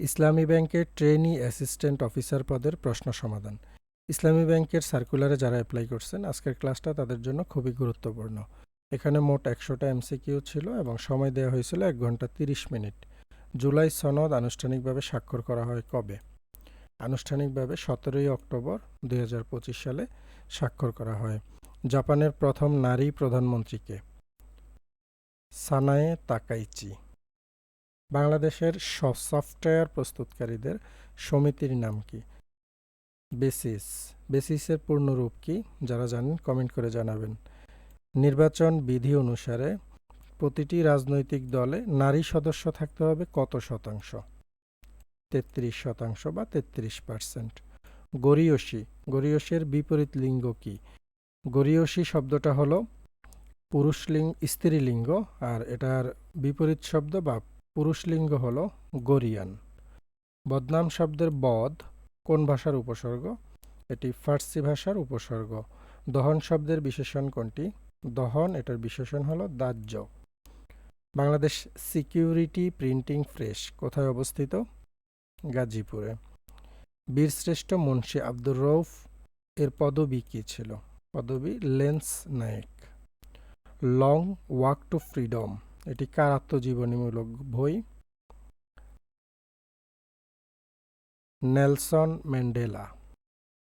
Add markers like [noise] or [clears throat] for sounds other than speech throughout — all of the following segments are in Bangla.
ইসলামী ব্যাংকের ট্রেনি অ্যাসিস্ট্যান্ট অফিসার পদের প্রশ্ন সমাধান। ইসলামী ব্যাংকের সার্কুলারে যারা অ্যাপ্লাই করছেন, আজকের ক্লাসটা তাদের জন্য খুবই গুরুত্বপূর্ণ। এখানে মোট একশোটা এমসিকিউ ছিল এবং সময় দেওয়া হয়েছিল এক ঘণ্টা তিরিশ মিনিট। জুলাই সনদ আনুষ্ঠানিকভাবে স্বাক্ষর করা হয় কবে? আনুষ্ঠানিকভাবে সতেরোই অক্টোবর দু হাজার পঁচিশ সালে স্বাক্ষর করা হয়। জাপানের প্রথম নারী প্রধানমন্ত্রীকে সানায়ে তাকাইচি। বাংলাদেশের সফটওয়্যার প্রস্তুতকারীদের সমিতির নাম কি? বেসিস। বেসিসের পূর্ণরূপ কি? যারা জানেন, কমেন্ট করে জানাবেন। নির্বাচন বিধি অনুসারে প্রতিটি রাজনৈতিক দলে নারী সদস্য থাকতে হবে কত শতাংশ? তেত্রিশ শতাংশ বা তেত্রিশ পার্সেন্ট। গরিয়সী। গরিয়সীর বিপরীত লিঙ্গ কি? গরিয়সী শব্দটা হলো পুরুষ লিঙ্গ স্ত্রীলিঙ্গ, আর এটার বিপরীত শব্দ বা পুরুষলিঙ্গ হল গরিয়ান। বদনাম শব্দের বদ কোন ভাষার উপসর্গ? এটি ফার্সি ভাষার উপসর্গ। দহন শব্দের বিশেষণ কোনটি? দহন, এটার বিশেষণ হলো দাহ্য। বাংলাদেশ সিকিউরিটি প্রিন্টিং প্রেস কোথায় অবস্থিত? গাজীপুরে। বীরশ্রেষ্ঠ মুন্সী আব্দুর রৌফ এর পদবি কী ছিল? পদবি lance Naik. Long walk to freedom. এটি কার আত্মজীবনীমূলক বই? Nelson Mandela.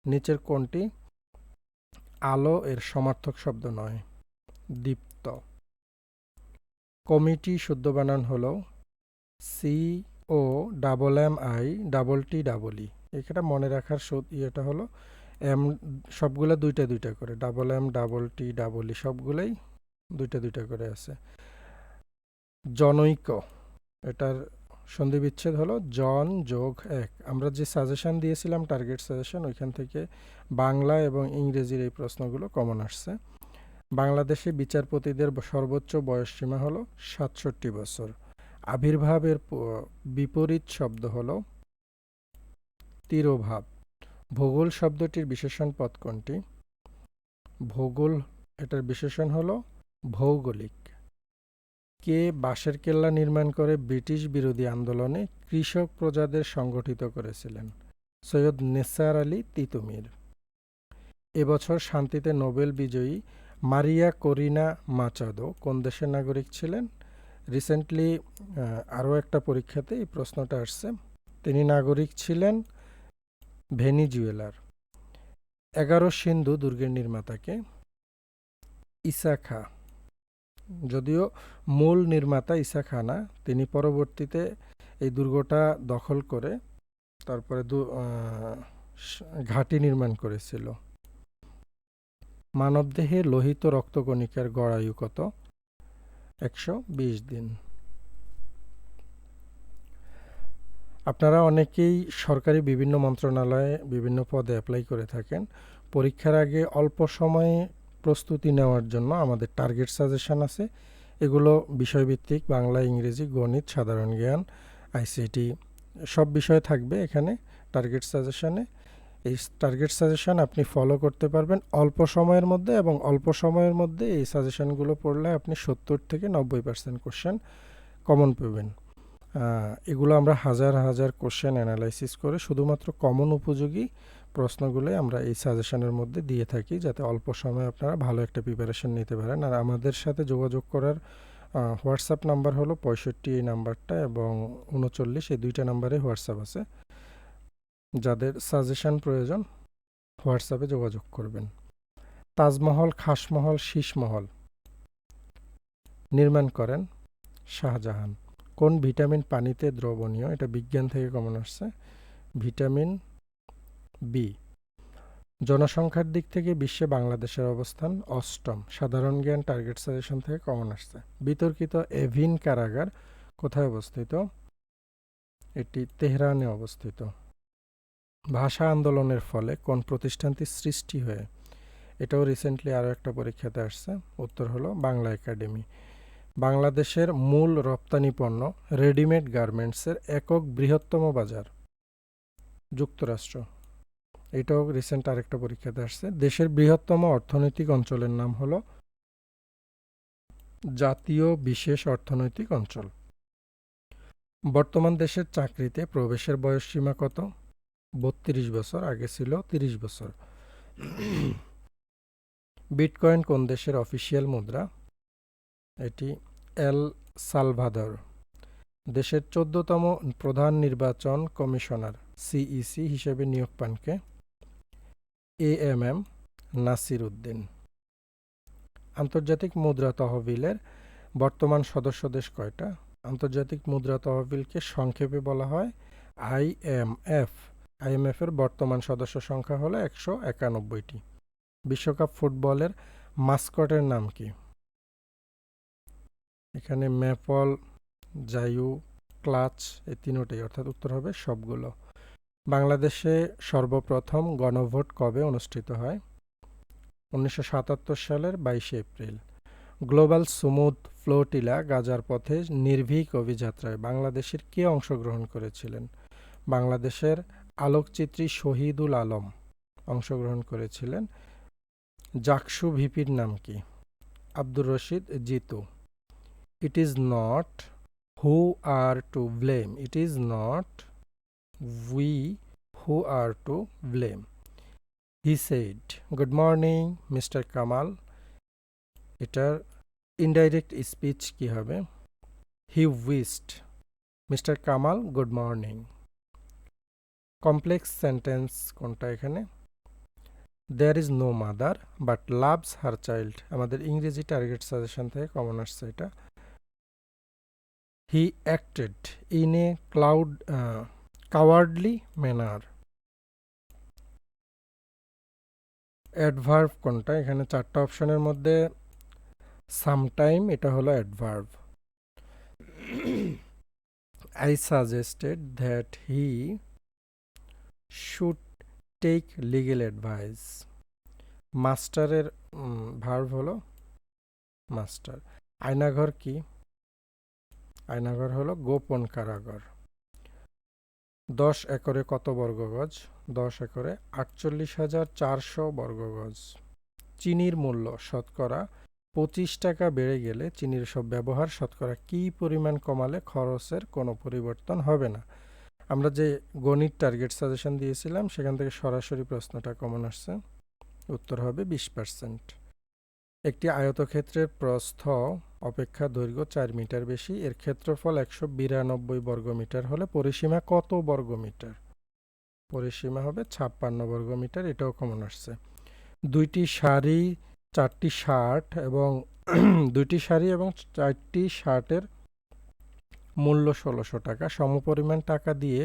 নিচের কোনটি আলো এর সমার্থক শব্দ নয়, দীপ্ত। কমিটি শুদ্ধ বানান হল C O double M I double T double E এটা মনে রাখার ইয়েটা হলো এম সবগুলো দুইটা দুইটা করে। Double M double T double E সবগুলোই দুইটা দুইটা করে আছে। জনৈক। এটার সন্ধি বিচ্ছেদ হলো জন যোগ এক। আমরা যে সাজেশন দিয়েছিলাম, টার্গেট সাজেশন, ওইখান থেকে বাংলা এবং ইংরেজির এই প্রশ্নগুলো কমন আসছে। বাংলাদেশে বিচারপতিদের সর্বোচ্চ বয়সসীমা হলো সাতষট্টি বছর। আবির্ভাবের বিপরীত শব্দ হলো তিরোভাব। ভূগোল শব্দটির বিশেষণ পদ কোনটি? ভূগোল, এটার বিশেষণ হলো ভৌগোলিক। কে বাঁশের কেল্লা নির্মাণ করে ব্রিটিশ বিরোধী আন্দোলনে কৃষক প্রজাদের সংগঠিত করেছিলেন? সৈয়দ নেসার আলী তিতুমির। এবছর শান্তিতে নোবেল বিজয়ী মারিয়া করিনা মাচাদো কোন দেশের নাগরিক ছিলেন? রিসেন্টলি আরও একটা পরীক্ষাতে এই প্রশ্নটা আসছে। তিনি নাগরিক ছিলেন ভেনিজুয়েলার। এগারো সিন্ধু দুর্গের নির্মাতাকে। ইসা খা যদিও মূল নির্মাতা ইসা খানা তিনি পরবর্তীতে এই দুর্গটা দখল করে তারপরে দু ঘাঁটি নির্মাণ করেছিল। মানবদেহে লোহিত রক্তকণিকার গড়ায়ু কত? একশো বিশ দিন। আপনারা অনেকেই সরকারি বিভিন্ন মন্ত্রণালয়ে বিভিন্ন পদে অ্যাপ্লাই করে থাকেন। পরীক্ষার আগে অল্প সময়ে প্রস্তুতি নেওয়ার জন্য আমাদের টার্গেট সাজেশন আছে। এগুলো বিষয়ভিত্তিক বাংলা, ইংরেজি, গণিত, সাধারণ জ্ঞান আইসিটি সব বিষয় থাকবে এখানে টার্গেট সাজেশনে এই টার্গেট সাজেশন আপনি ফলো করতে পারবেন অল্প সময়ের মধ্যে এবং অল্প সময়ের মধ্যে এই সাজেশনগুলো পড়লে আপনি সত্তর থেকে নব্বই পার্সেন্ট কোশ্চেন কমন পাবেন। এগুলো আমরা হাজার হাজার কোশ্চেন অ্যানালাইসিস করে শুধুমাত্র কমন উপযোগী প্রশ্নগুলোই আমরা এই সাজেশনের মধ্যে দিয়ে থাকি যাতে অল্প সময়ে আপনারা ভালো একটা প্রিপারেশন নিতে পারেন। আর আমাদের সাথে যোগাযোগ করার হোয়াটসঅ্যাপ নাম্বার হলো পঁয়ষট্টি এই নাম্বারটা এবং উনচল্লিশ এই দুইটা নাম্বারে হোয়াটসঅ্যাপ আছে। যাদের সাজেশন প্রয়োজন হোয়াটসঅ্যাপে যোগাযোগ করবেন। তাজমহল, খাসমহল, শীষমহল। নির্মাণ করেন শাহজাহান। কোন ভিটামিন পানিতে দ্রবণীয়? এটা বিজ্ঞান থেকে কমন আসছে। ভিটামিন বি জনসংখ্যার দিক থেকে বিশ্বে বাংলাদেশের অবস্থান অষ্টম। সাধারণ জ্ঞান টার্গেট সাজেশন থেকে কমন আসছে। বিতর্কিত এভিন কারাগার কোথায় অবস্থিত? এটি তেহরানে অবস্থিত। ভাষা আন্দোলনের ফলে কোন প্রতিষ্ঠানটি সৃষ্টি হয়ে? এটাও রিসেন্টলি আরও একটা পরীক্ষাতে আসছে। উত্তর হলো বাংলা একাডেমি। বাংলাদেশের মূল রপ্তানি পণ্য রেডিমেড গার্মেন্টসের একক বৃহত্তম বাজার। যুক্তরাষ্ট্র। এটাও রিসেন্ট আরেকটা পরীক্ষাতে আসছে। দেশের বৃহত্তম অর্থনৈতিক অঞ্চলের নাম হলো জাতীয় বিশেষ অর্থনৈতিক অঞ্চল। বর্তমান দেশের চাকরিতে প্রবেশের বয়স সীমা কত? বত্রিশ বছর, আগে ছিল তিরিশ বছর। বিটকয়েন কোন দেশের অফিসিয়াল মুদ্রা? এটি এল সালভাদর, দেশের চোদ্দতম প্রধান নির্বাচন কমিশনার সিইসি হিসেবে নিয়োগ পান কে A M M Nasir Uddin আন্তর্জাতিক মুদ্রা তহবিলের বর্তমান সদস্য দেশ কয়টা? আন্তর্জাতিক মুদ্রা তহবিলকে সংক্ষেপে বলা হয় আইএমএফ আইএমএফ এর বর্তমান সদস্য সংখ্যা হলো একশো একানব্বইটি। বিশ্বকাপ ফুটবলের মাস্কটের নাম কি? এখানে ম্যাপল, জায়ু, ক্লাচ এই তিনোটাই অর্থাৎ উত্তর হবে সবগুলো। বাংলাদেশে সর্বপ্রথম গণভোট কবে অনুষ্ঠিত হয়? উনিশশো সাতাত্তর সালের বাইশে এপ্রিল। গ্লোবাল সুমুদ ফ্লোটিলা গাজার পথে নির্ভীক অভিযাত্রায় বাংলাদেশের কে অংশগ্রহণ করেছিলেন? বাংলাদেশের আলোকচিত্রী শহীদুল আলম অংশগ্রহণ করেছিলেন। জাকসু ভিপির নাম কি? Abdur Rashid Jitu. It is not who are to blame it is not we who are to blame he said good morning mister Kamal এটার ইনডাইরেক্ট স্পিচ কি হবে? He wished mister Kamal good morning complex sentence কোনটা এখানে? There is no mother but loves her child আমাদের ইংরেজি টার্গেট সাজেশন থেকে কমন আসছে এটা। He acted in a cloud cowardly manner adverb কোনটা? এখানে চারটা অপশনের মধ্যে সামটাইম এটা হলো adverb I suggested that he should take legal advice মাস্টারের ভার্ভ হলো মাস্টার আয়নাঘর কি? আয়নাঘর হলো গোপন কারাগার। দশ একরে কত বর্গগজ? দশ একরে আটচল্লিশ হাজার চারশো বর্গগজ। চিনির মূল্য শতকরা পঁচিশ টাকা বেড়ে গেলে চিনির সব ব্যবহার শতকরা কী পরিমাণ কমালে খরচের কোনো পরিবর্তন হবে না? আমরা যে গণিত টার্গেট সাজেশন দিয়েছিলাম, সেখান থেকে সরাসরি প্রশ্নটা কমন আসছে। উত্তর হবে বিশ পার্সেন্ট একটি আয়তক্ষেত্রের প্রস্থ অপেক্ষা দৈর্ঘ্য চার মিটার বেশি। এর ক্ষেত্রফল একশো বিরানব্বই বর্গমিটার হলে পরিসীমা কত বর্গমিটার? পরিসীমা হবে ছাপ্পান্ন বর্গমিটার, এটাও কমন আসছে। দুইটি শাড়ি চারটি শার্ট এবং [clears throat] দুইটি শাড়ি এবং চারটি শার্টের মূল্য ষোলোশো টাকা। সমপরিমাণ টাকা দিয়ে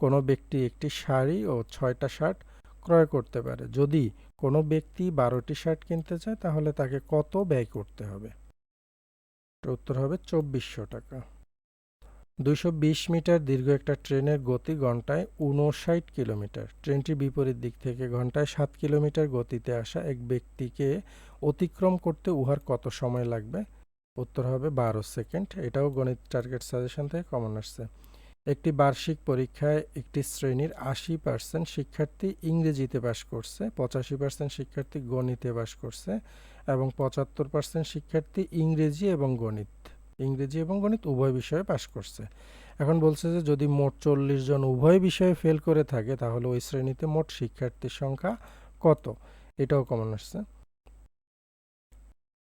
কোনো ব্যক্তি একটি শাড়ি ও ছয়টা শার্ট ক্রয় করতে পারে। যদি কোনো ব্যক্তি বারোটি শার্ট কিনতে চায়, তাহলে তাকে কত ব্যয় করতে হবে? উত্তর হবে চব্বিশশো টাকা। দুইশো বিশ মিটার দীর্ঘ একটা ট্রেনের গতি ঘন্টায় উনষাট কিলোমিটার। ট্রেনটি বিপরীত দিক থেকে ঘন্টায় সাত কিলোমিটার গতিতে আসা এক ব্যক্তিকে অতিক্রম করতে উহার কত সময় লাগবে? উত্তর হবে বারো সেকেন্ড। এটাও গণিত টার্গেট সাজেশন থেকে কমন আসছে। একটি বার্ষিক পরীক্ষায় একটি শ্রেণির আশি পার্সেন্ট শিক্ষার্থী ইংরেজিতে পাশ করছে, পঁচাশি পার্সেন্ট শিক্ষার্থী গণিতে পাশ করছে এবং পঁচাত্তর পার্সেন্ট শিক্ষার্থী ইংরেজি এবং গণিত। ইংরেজি এবং গণিত উভয় বিষয়ে পাশ করছে। এখন বলছে যে যদি মোট চল্লিশ জন উভয় বিষয়ে ফেল করে থাকে, তাহলে ওই শ্রেণীতে মোট শিক্ষার্থীর সংখ্যা কত? এটাও কমন আসছে।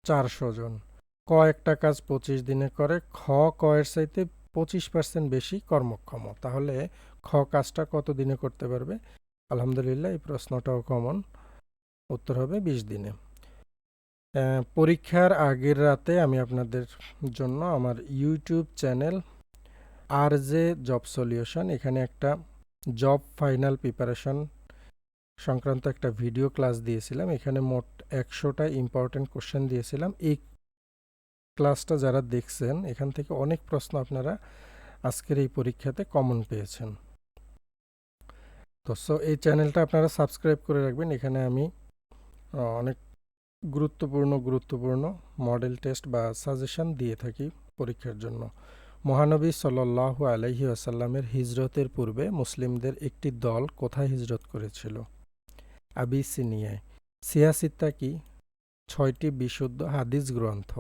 চারশো জন। ক একটা কাজ পঁচিশ দিনে করে, খ ক এর চাইতে পঁচিশ পার্সেন্ট বেশি কর্মক্ষম। তাহলে খ কাজটা কত দিনে করতে পারবে? আলহামদুলিল্লাহ, এই প্রশ্নটাও কমন উত্তর হবে বিশ দিনে। পরীক্ষার আগের রাতে আমি আপনাদের জন্য আমার YouTube channel R J job solution এখানে একটা জব ফাইনাল প্রিপারেশন সংক্রান্ত একটা ভিডিও ক্লাস দিয়েছিলাম। এখানে মোট একশোটা ইম্পর্টেন্ট কোশ্চেন দিয়েছিলাম। এই ক্লাসটা যারা দেখছেন, এখান থেকে অনেক প্রশ্ন আপনারা আজকের এই পরীক্ষাতে কমন পেয়েছেন। তো সো এই চ্যানেলটা আপনারা সাবস্ক্রাইব করে রাখবেন। এখানে আমি অনেক গুরুত্বপূর্ণ গুরুত্বপূর্ণ মডেল টেস্ট বা সাজেশন দিয়ে থাকি পরীক্ষার জন্য। মহানবী সাল্লাহ আলহি আসাল্লামের হিজরতের পূর্বে মুসলিমদের একটি দল কোথায় হিজরত করেছিল? আবিসিনিয়ায়। সিয়াসিত্তা কি? ছয়টি বিশুদ্ধ হাদিস গ্রন্থ।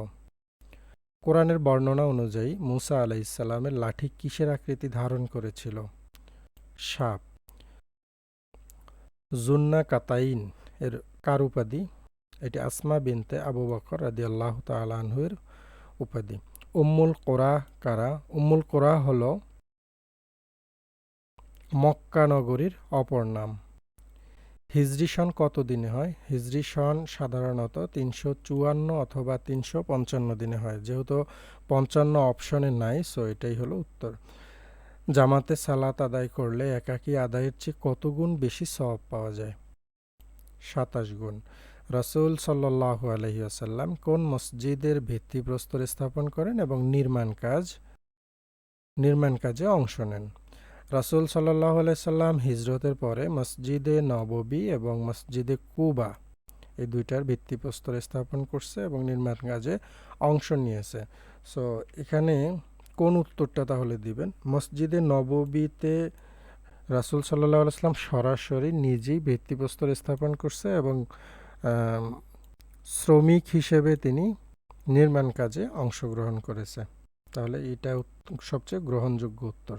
কোরআনের বর্ণনা অনুযায়ী মুসা আলাইসাল্লামের লাঠি কিসের আকৃতি ধারণ করেছিল? সাপ। জুন্না কাতাইন এর কার উপাধি এটি আসমা বিনতে আবু বকর রাদি আল্লাহ তালাহুয়ের উপাধি। উম্মুল কোরা কারা? উম্মুল কোরা হল মক্কা নগরীর অপর নাম। হিজরি সন কত দিনে হয়? হিজরি সন সাধারণত তিনশো চুয়ান্ন অথবা তিনশো পঞ্চান্ন দিনে হয়। যেহেতু পঞ্চান্ন অপশনে নাই সো এটাই হলো উত্তর। জামাতে সালাত আদায় করলে একাকী আদায়ের চেয়ে কত গুণ বেশি সওয়াব পাওয়া যায়? সাতাশ গুণ। রসুল সাল্লাহ আলহিয়াসাল্লাম কোন মসজিদের ভিত্তিপ্রস্তর স্থাপন করেন এবং নির্মাণ কাজ, নির্মাণ কাজে অংশ নেন? রাসুল সাল্লাহ আলাইসাল্লাম হিজরতের পরে মসজিদে নববী এবং মসজিদে কুবা এই দুইটার ভিত্তিপ্রস্তর স্থাপন করছে এবং নির্মাণ কাজে অংশ নিয়েছে। সো এখানে কোন উত্তরটা তাহলে দিবেন? মসজিদে নববীতে রাসুল সাল্লাহ আলাইসলাম সরাসরি নিজেই ভিত্তিপ্রস্তর স্থাপন করছে এবং শ্রমিক হিসেবে তিনি নির্মাণ কাজে অংশগ্রহণ করেছে। তাহলে এটা সবচেয়ে গ্রহণযোগ্য উত্তর।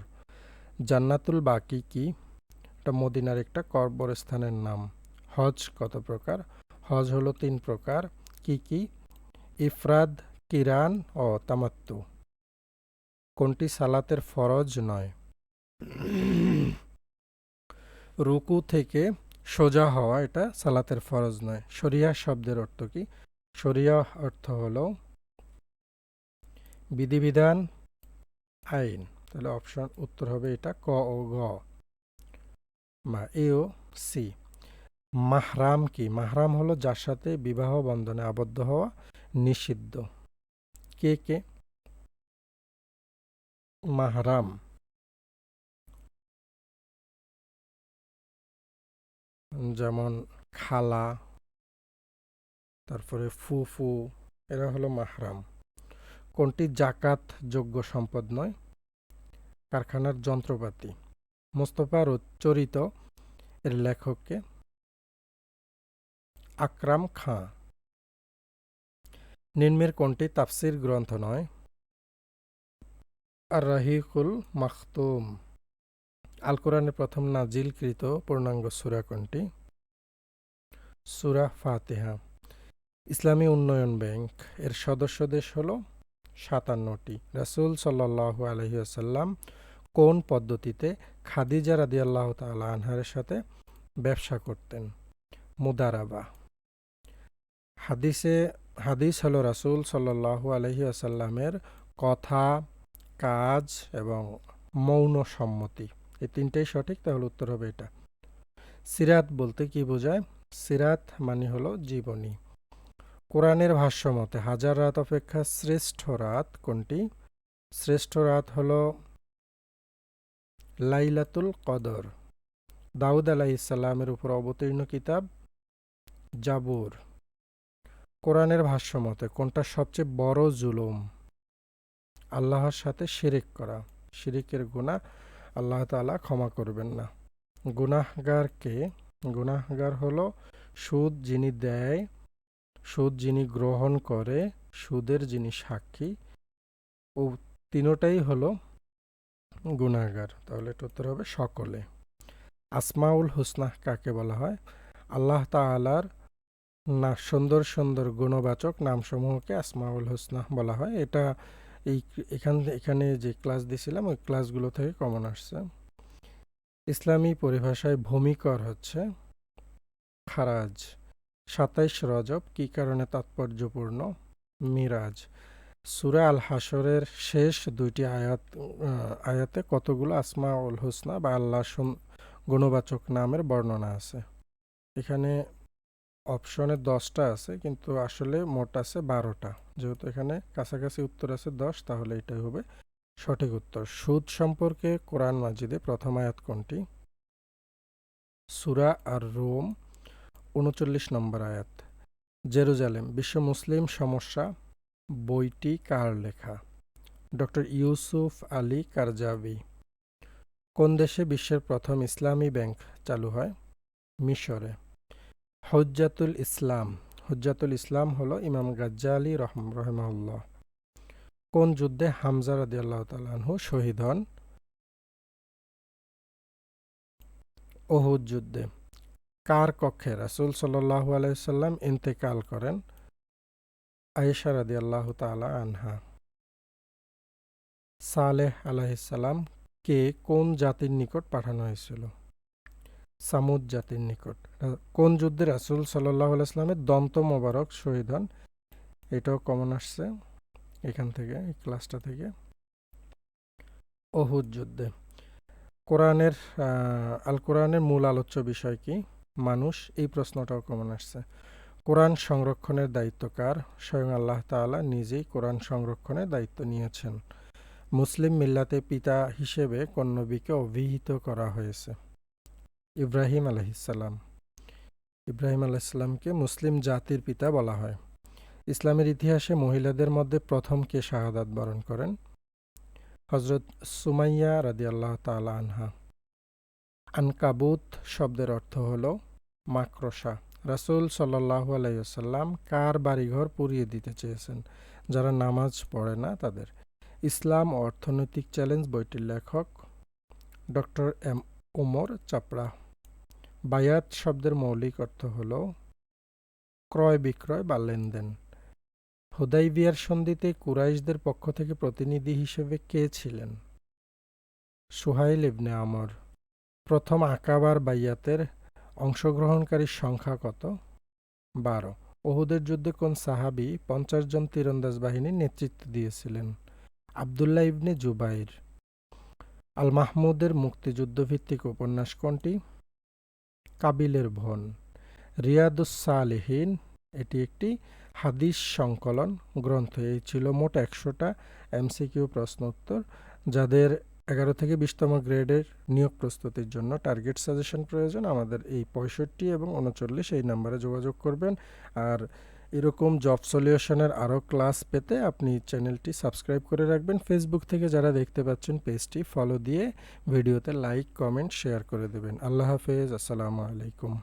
জান্নাতুল বাকি কি? এটা মদিনার একটা কবরস্থানের নাম। হজ কত প্রকার? হজ হলো তিন প্রকার। কি কি? ইফরাদ কিরান ও তামাত্তু। কোনটি সালাতের ফরজ নয়? রুকু থেকে সোজা হওয়া এটা সালাতের ফরজ নয়। শরিয়া শব্দের অর্থ কি? শরিয়া অর্থ হল বিধিবিধান, আইন। তাহলে অপশন উত্তর হবে এটা ক ও গ। মা, এ ও সি। মাহরাম কি? মাহরাম হলো যার সাথে বিবাহ বন্ধনে আবদ্ধ হওয়া নিষিদ্ধ। কে কে? মাহরাম। যেমন খালা, তারপরে ফুফু, এরা হলো মাহরাম। কোনটি জাকাত যোগ্য সম্পদ নয়? কারখানার যন্ত্রপাতি। মোস্তফা চরিত এর লেখককে আকরাম খাঁ। নিম্নের কোনটি তাফসির গ্রন্থ নয়? আর রাহিকুল মাখতুম। আল কোরআনের প্রথম নাজিলকৃত পূর্ণাঙ্গ সুরা কোনটি? সুরা ফাতেহা। ইসলামী উন্নয়ন ব্যাংক এর সদস্য দেশ হল সাতান্নটি। রাসুল সাল্লাহ আলহিহাসাল্লাম কোন পদ্ধতিতে খাদিজা রাদি আল্লাহ তালা আনহারের সাথে ব্যবসা করতেন? মুদারাবা। হাদিসে, হাদিস হল রাসুল সাল্লাহ আলহি আসাল্লামের কথা, কাজ এবং মৌন সম্মতি। এই তিনটাই সঠিক, তাহলে উত্তর হবে এটা। সিরাত বলতে কি বোঝায়? সিরাত মানে হলো জীবনী। কোরআনের ভাষ্য মতে হাজার রাত অপেক্ষা শ্রেষ্ঠ রাত কোনটি? শ্রেষ্ঠ রাত হল লাইলাতুল কদর। দাউদ আলাহ ইসাল্লামের উপর অবতীর্ণ কিতাব জাবুর। কোরআনের ভাষ্য মতে, কোনটা সবচেয়ে বড় জুলুম? আল্লাহর সাথে শিরিক করা। শিরিকের গুণা আল্লাহ তালা ক্ষমা করবেন না। গুনাহগারকে, গুনাহগার হলো সুদ যিনি দেয়, সুদ যিনি গ্রহণ করে, সুদের যিনি সাক্ষী। ও তিনোটাই হলো গুনাহগার, তাহলে এটা উত্তর হবে সকলে। আসমাউল হুসনাহ কাকে বলা হয়? আল্লাহ তালার না সুন্দর সুন্দর গুণবাচক নামসমূহকে আসমাউল হুসনাহ বলা হয়। এটা এই এখান, এখানে যে ক্লাস দিছিলাম, ওই ক্লাসগুলো থেকে কমন আসছে। ইসলামী পরিভাষায় ভূমিকর হচ্ছে খারাজ। সাতাইশ রজব, কি কারণে তাৎপর্যপূর্ণ? মিরাজ। সুরা আল হাসরের শেষ দুইটি আয়াত আয়াতে কতগুলো আসমা উল হোসনা বা আল্লাহ গুণবাচক নামের বর্ণনা আছে। এখানে অপশনে দশটা আছে, কিন্তু আসলে মোট আছে বারোটা। যেহেতু এখানে কাছাকাছি উত্তর আছে দশ, তাহলে এটাই হবে সঠিক উত্তর। সুদ সম্পর্কে কোরআন মাজিদে প্রথম আয়াত কোনটি? সুরা আর রোম উনচল্লিশ নম্বর আয়াত। জেরুজালেম, বিশ্ব মুসলিম সমস্যা। বইটি কার লেখা? Doctor Yusuf Ali Qaradawi. কোন দেশে বিশ্বের প্রথম ইসলামী ব্যাংক চালু হয়? মিশরে। হজ্জাতুল ইসলাম। হজ্জাতুল ইসলাম হলো ইমাম গাজ্জালি রহম রহমাউল্লাহ কোন যুদ্ধে হামজা রাদিয়াল্লাহু তাআলা আনহু শহীদ হন? ওহুদ যুদ্ধে। কার কক্ষে রাসুল সাল্লাল্লাহু আলাইহি সাল্লাম ইন্তেকাল করেন? আয়েশা রাদিয়াল্লাহু তাআলা আনহা। সালেহ আলাইহিসসালাম কে কোন জাতির নিকট পাঠানো হয়েছিল? সামুদ জাতির নিকট। কোন যুদ্ধে রাসূল সাল্লাল্লাহু আলাইহি দন্ত মোবারক শহীদ হন? এটাও কমন আসছে এখান থেকে, এই ক্লাসটা থেকে। অহুদ যুদ্ধে। কোরআনের আল কোরআনের মূল আলোচ্য বিষয় কি? মানুষ, এই প্রশ্নটাও কমন আসছে। কোরআন সংরক্ষণের দায়িত্ব কার? স্বয়ং আল্লাহ তাআলা নিজেই কোরআন সংরক্ষণের দায়িত্ব নিয়েছেন। মুসলিম মিল্লাতে পিতা হিসেবে কোন নবীকে অভিহিত করা হয়েছে। ইব্রাহিম আলহিসাল্লাম ইব্রাহিম আলাইসাল্লামকে মুসলিম জাতির পিতা বলা হয়। ইসলামের ইতিহাসে মহিলাদের মধ্যে প্রথম কে শাহাদাত বরণ করেন? হজরত সুমাইয়া রাদি আল্লাহ তাআলা আনহা। আনকাবুত শব্দের অর্থ হল মাকড়সা। রাসূল সাল্লাল্লাহু আলাইসাল্লাম কার বাড়িঘর পুড়িয়ে দিতে চেয়েছেন? যারা নামাজ পড়ে না তাদের। ইসলাম অর্থনৈতিক চ্যালেঞ্জ বইটির লেখক ডক্টর এম ওমর চাপড়া। বায়াত শব্দের মৌলিক অর্থ হল ক্রয় বিক্রয় বা লেনদেন। হুদাইবিয়ার সন্ধিতে কুরাইশদের পক্ষ থেকে প্রতিনিধি হিসেবে কে ছিলেন? সুহাইল ইবনে আমর। প্রথম আকাবার বাইয়াতের অংশগ্রহণকারীর সংখ্যা কত? বারো। ওহুদের যুদ্ধে কোন সাহাবি পঞ্চাশ জন তীরন্দাজ বাহিনীর নেতৃত্ব দিয়েছিলেন? আবদুল্লাহ ইবনে জুবাইর। আল মাহমুদের মুক্তিযুদ্ধভিত্তিক উপন্যাস কোনটি? কাবিলের ভন। রিয়াদুস সালেহীন এটি একটি হাদিস সংকলন গ্রন্থ। এই ছিল মোট একশোটা এমসিকিউ প্রশ্ন উত্তর যাদের এগারো থেকে বিশতম গ্রেডের নিয়োগ প্রস্তুতির জন্য টার্গেট সাজেশন প্রয়োজন। আমাদের এই পঁয়ষট্টি এবং উনচল্লিশ এই নাম্বারে যোগাযোগ করবেন। আর এরকম জব সলিউশনের আরও ক্লাস পেতে আপনি চ্যানেলটি সাবস্ক্রাইব করে রাখবেন। ফেসবুক থেকে যারা দেখতে পাচ্ছেন পেজটি ফলো দিয়ে ভিডিওতে লাইক, কমেন্ট, শেয়ার করে দেবেন। আল্লাহ হাফেজ। আসসালামু আলাইকুম।